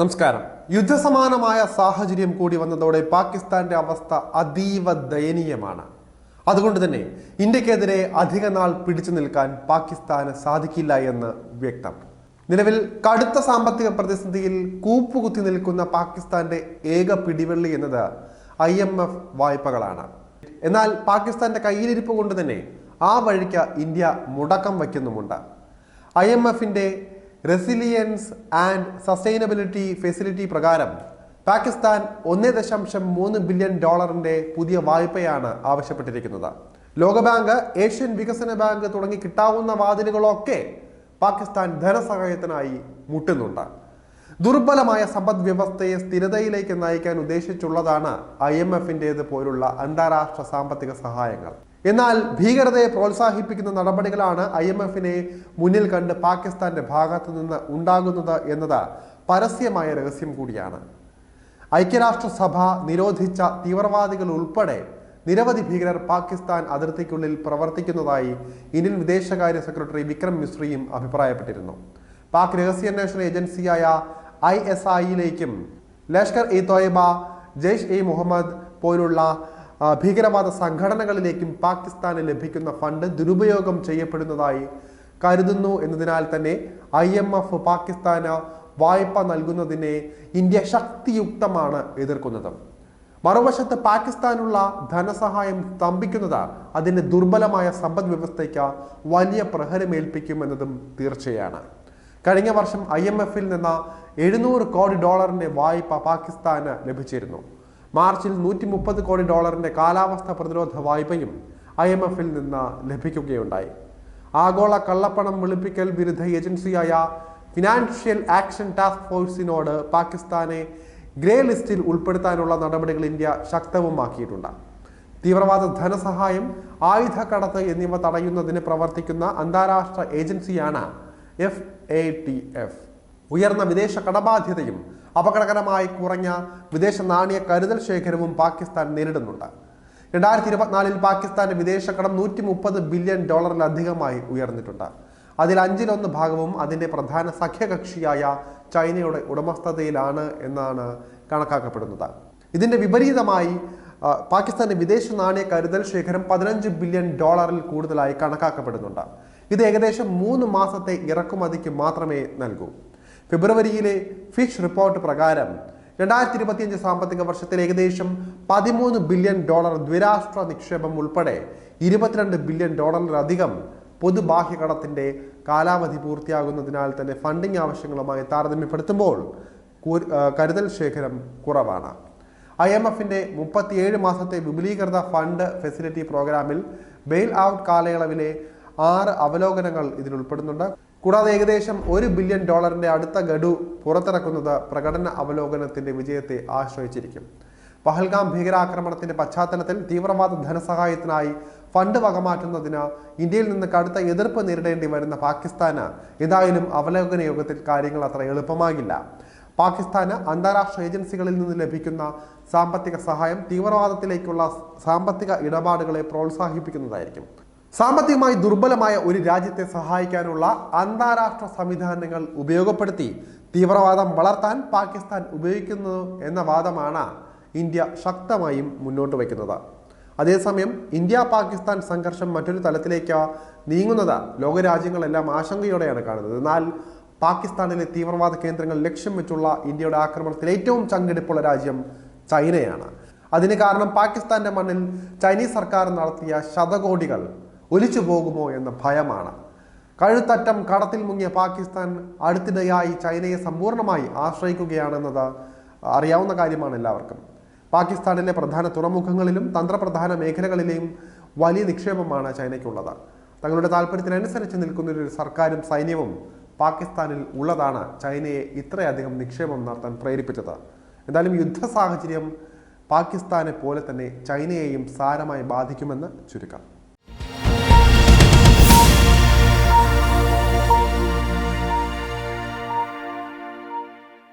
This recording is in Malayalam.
നമസ്കാരം. യുദ്ധസമാനമായ സാഹചര്യം കൂടി വന്നതോടെ പാകിസ്ഥാന്റെ അവസ്ഥ അതീവ ദയനീയമാണ്. അതുകൊണ്ട് തന്നെ ഇന്ത്യക്കെതിരെ അധിക നാൾ പിടിച്ചു നിൽക്കാൻ പാകിസ്ഥാന് സാധിക്കില്ല എന്ന് വ്യക്തം. നിലവിൽ കടുത്ത സാമ്പത്തിക പ്രതിസന്ധിയിൽ കൂപ്പുകുത്തി നിൽക്കുന്ന പാകിസ്ഥാന്റെ ഏക പിടിവള്ളി എന്നത് ഐ എം എഫ് വായ്പകളാണ്. എന്നാൽ പാകിസ്ഥാന്റെ കയ്യിലിരിപ്പ് കൊണ്ട് തന്നെ ആ വഴിക്ക് ഇന്ത്യ മുടക്കം വയ്ക്കുന്നുമുണ്ട്. ഐ എം എഫിന്റെ റെസിലിയൻസ് ആൻഡ് സസ്റ്റൈനബിലിറ്റി ഫെസിലിറ്റി പ്രകാരം പാകിസ്ഥാൻ ഒന്നേ ദശാംശം മൂന്ന് ബില്യൺ ഡോളറിന്റെ പുതിയ വായ്പയാണ് ആവശ്യപ്പെട്ടിരിക്കുന്നത്. ലോകബാങ്ക് ഏഷ്യൻ വികസന ബാങ്ക് തുടങ്ങി കിട്ടാവുന്ന വാതിലുകളൊക്കെ പാകിസ്ഥാൻ ധനസഹായത്തിനായി മുട്ടുന്നുണ്ട്. ദുർബലമായ സമ്പദ് വ്യവസ്ഥയെ സ്ഥിരതയിലേക്ക് നയിക്കാൻ ഉദ്ദേശിച്ചുള്ളതാണ് ഐ എം എഫിന്റേത് പോലുള്ള അന്താരാഷ്ട്ര സാമ്പത്തിക സഹായങ്ങൾ. എന്നാൽ ഭീകരതയെ പ്രോത്സാഹിപ്പിക്കുന്ന നടപടികളാണ് ഐ എം എഫിനെ മുന്നിൽ കണ്ട് പാകിസ്ഥാന്റെ ഭാഗത്തു നിന്ന് ഉണ്ടാകുന്നത് എന്നത് പരസ്യമായ രഹസ്യം കൂടിയാണ്. ഐക്യരാഷ്ട്രസഭ നിരോധിച്ച തീവ്രവാദികൾ ഉൾപ്പെടെ നിരവധി ഭീകരർ പാകിസ്ഥാൻ അതിർത്തിക്കുള്ളിൽ പ്രവർത്തിക്കുന്നതായി ഇന്ത്യൻ വിദേശകാര്യ സെക്രട്ടറി വിക്രം മിശ്രിയും അഭിപ്രായപ്പെട്ടിരുന്നു. പാക് രഹസ്യാന്വേഷണ ഏജൻസിയായ ഐ എസ് ഐയിലേക്കും ലഷ്കർ ഇ തോയബ ജെയ്ഷ് ഇ മുഹമ്മദ് പോലുള്ള ഭീകരവാദ സംഘടനകളിലേക്കും പാകിസ്ഥാന് ലഭിക്കുന്ന ഫണ്ട് ദുരുപയോഗം ചെയ്യപ്പെടുന്നതായി കരുതുന്നു എന്നതിനാൽ തന്നെ ഐ എം എഫ് പാകിസ്ഥാന് വായ്പ നൽകുന്നതിനെ ഇന്ത്യ ശക്തിയുക്തമാണ് എതിർക്കുന്നത്. മറുവശത്ത് പാകിസ്ഥാനുള്ള ധനസഹായം സ്തംഭിക്കുന്നത് അതിന്റെ ദുർബലമായ സമ്പദ് വ്യവസ്ഥയ്ക്ക് വലിയ പ്രഹരമേൽപ്പിക്കുമെന്നതും തീർച്ചയാണ്. കഴിഞ്ഞ വർഷം ഐ എം എഫിൽ നിന്ന് എഴുന്നൂറ് കോടി ഡോളറിന്റെ വായ്പ പാകിസ്ഥാന് ലഭിച്ചിരുന്നു. മാർച്ചിൽ നൂറ്റി മുപ്പത് കോടി ഡോളറിന്റെ കാലാവസ്ഥ പ്രതിരോധ വായ്പയും ഐ എം എഫിൽ നിന്ന് ലഭിക്കുകയുണ്ടായി. ആഗോള കള്ളപ്പണം വെളുപ്പിക്കൽ വിരുദ്ധ ഏജൻസിയായ ഫിനാൻഷ്യൽ ആക്ഷൻ ടാസ്ക് ഫോഴ്സിനോട് പാകിസ്ഥാനെ ഗ്രേ ലിസ്റ്റിൽ ഉൾപ്പെടുത്താനുള്ള നടപടികൾ ഇന്ത്യ ശക്തവുമാക്കിയിട്ടുണ്ട്. തീവ്രവാദ ധനസഹായം ആയുധ കടത്ത് എന്നിവ തടയുന്നതിന് പ്രവർത്തിക്കുന്ന അന്താരാഷ്ട്ര ഏജൻസിയാണ് എഫ് എ ടി എഫ്. ഉയർന്ന വിദേശ കടബാധ്യതയും അപകടകരമായി കുറഞ്ഞ വിദേശ നാണയ കരുതൽ ശേഖരവും പാകിസ്ഥാൻ നേരിടുന്നുണ്ട്. രണ്ടായിരത്തി ഇരുപത്തിനാലിൽ പാകിസ്ഥാന്റെ വിദേശ കടം നൂറ്റി മുപ്പത് ബില്യൺ ഡോളറിലധികമായി ഉയർന്നിട്ടുണ്ട്. അതിൽ അഞ്ചിലൊന്ന് ഭാഗവും അതിന്റെ പ്രധാന സഖ്യകക്ഷിയായ ചൈനയുടെ ഉടമസ്ഥതയിലാണ് എന്നാണ് കണക്കാക്കപ്പെടുന്നത്. ഇതിന്റെ വിപരീതമായി പാകിസ്ഥാന്റെ വിദേശ നാണയ കരുതൽ ശേഖരം പതിനഞ്ച് ബില്യൺ ഡോളറിൽ കൂടുതലായി കണക്കാക്കപ്പെടുന്നുണ്ട്. ഇത് ഏകദേശം മൂന്ന് മാസത്തെ ഇറക്കുമതിക്ക് മാത്രമേ നൽകൂ. ഫെബ്രുവരിയിലെ ഫിഷ് റിപ്പോർട്ട് പ്രകാരം രണ്ടായിരത്തി ഇരുപത്തിയഞ്ച് സാമ്പത്തിക വർഷത്തിൽ ഏകദേശം പതിമൂന്ന് ബില്യൺ ഡോളർ ദ്വിരാഷ്ട്ര നിക്ഷേപം ഉൾപ്പെടെ ഇരുപത്തിരണ്ട് ബില്യൺ ഡോളറിലധികം പൊതുബാഹ്യ കടത്തിന്റെ കാലാവധി പൂർത്തിയാകുന്നതിനാൽ തന്നെ ഫണ്ടിംഗ് ആവശ്യങ്ങളുമായി താരതമ്യപ്പെടുത്തുമ്പോൾ കരുതൽ ശേഖരം കുറവാണ്. ഐ എം എഫിന്റെ മുപ്പത്തിയേഴ് മാസത്തെ വിപുലീകൃത ഫണ്ട് ഫെസിലിറ്റി പ്രോഗ്രാമിൽ ബെയിൽ ഔട്ട് കാലയളവിലെ ആറ് അവലോകനങ്ങൾ ഇതിൽ ഉൾപ്പെടുന്നുണ്ട്. കൂടാതെ ഏകദേശം ഒരു ബില്യൺ ഡോളറിന്റെ അടുത്ത ഗഡു പുറത്തിറക്കുന്നത് പ്രകടന അവലോകനത്തിന്റെ വിജയത്തെ ആശ്രയിച്ചിരിക്കും. പഹൽഗാം ഭീകരാക്രമണത്തിന്റെ പശ്ചാത്തലത്തിൽ തീവ്രവാദ ധനസഹായത്തിനായി ഫണ്ട് വകമാറ്റുന്നതിന് ഇന്ത്യയിൽ നിന്ന് കടുത്ത എതിർപ്പ് നേരിടേണ്ടി വരുന്ന പാകിസ്ഥാന് ഏതായാലും അവലോകന യോഗത്തിൽ കാര്യങ്ങൾ അത്ര എളുപ്പമാകില്ല. പാകിസ്ഥാന് അന്താരാഷ്ട്ര ഏജൻസികളിൽ നിന്ന് ലഭിക്കുന്ന സാമ്പത്തിക സഹായം തീവ്രവാദത്തിലേക്കുള്ള സാമ്പത്തിക ഇടപാടുകളെ പ്രോത്സാഹിപ്പിക്കുന്നതായിരിക്കും. സാമ്പത്തികമായി ദുർബലമായ ഒരു രാജ്യത്തെ സഹായിക്കാനുള്ള അന്താരാഷ്ട്ര സംവിധാനങ്ങൾ ഉപയോഗപ്പെടുത്തി തീവ്രവാദം വളർത്താൻ പാകിസ്ഥാൻ ഉപയോഗിക്കുന്നു എന്ന വാദമാണ് ഇന്ത്യ ശക്തമായും മുന്നോട്ട് വയ്ക്കുന്നത്. അതേസമയം ഇന്ത്യ പാകിസ്ഥാൻ സംഘർഷം മറ്റൊരു തലത്തിലേക്ക് നീങ്ങുന്നത് ലോകരാജ്യങ്ങളെല്ലാം ആശങ്കയോടെയാണ് കാണുന്നത്. എന്നാൽ പാകിസ്ഥാനിലെ തീവ്രവാദ കേന്ദ്രങ്ങൾ ലക്ഷ്യം വെച്ചുള്ള ഇന്ത്യയുടെ ആക്രമണത്തിൽ ഏറ്റവും ചങ്കെടുപ്പുള്ള രാജ്യം ചൈനയാണ്. അതിന് കാരണം പാകിസ്ഥാന്റെ മണ്ണിൽ ചൈനീസ് സർക്കാർ നടത്തിയ ശതകോടികൾ ഒലിച്ചു പോകുമോ എന്ന ഭയമാണ്. കഴുത്തറ്റം കടത്തിൽ മുങ്ങിയ പാകിസ്ഥാൻ അടുത്തിടെയായി ചൈനയെ സമ്പൂർണമായി ആശ്രയിക്കുകയാണെന്നത് അറിയാവുന്ന കാര്യമാണ് എല്ലാവർക്കും. പാകിസ്ഥാനിലെ പ്രധാന തുറമുഖങ്ങളിലും തന്ത്രപ്രധാന മേഖലകളിലെയും വലിയ നിക്ഷേപമാണ് ചൈനയ്ക്കുള്ളത്. തങ്ങളുടെ താല്പര്യത്തിനനുസരിച്ച് നിൽക്കുന്ന ഒരു സർക്കാരും സൈന്യവും പാകിസ്ഥാനിൽ ഉള്ളതാണ് ചൈനയെ ഇത്രയധികം നിക്ഷേപം നടത്താൻ പ്രേരിപ്പിച്ചത്. എന്തായാലും യുദ്ധ സാഹചര്യം പാകിസ്ഥാനെ പോലെ തന്നെ ചൈനയെയും സാരമായി ബാധിക്കുമെന്ന് ചുരുക്കം.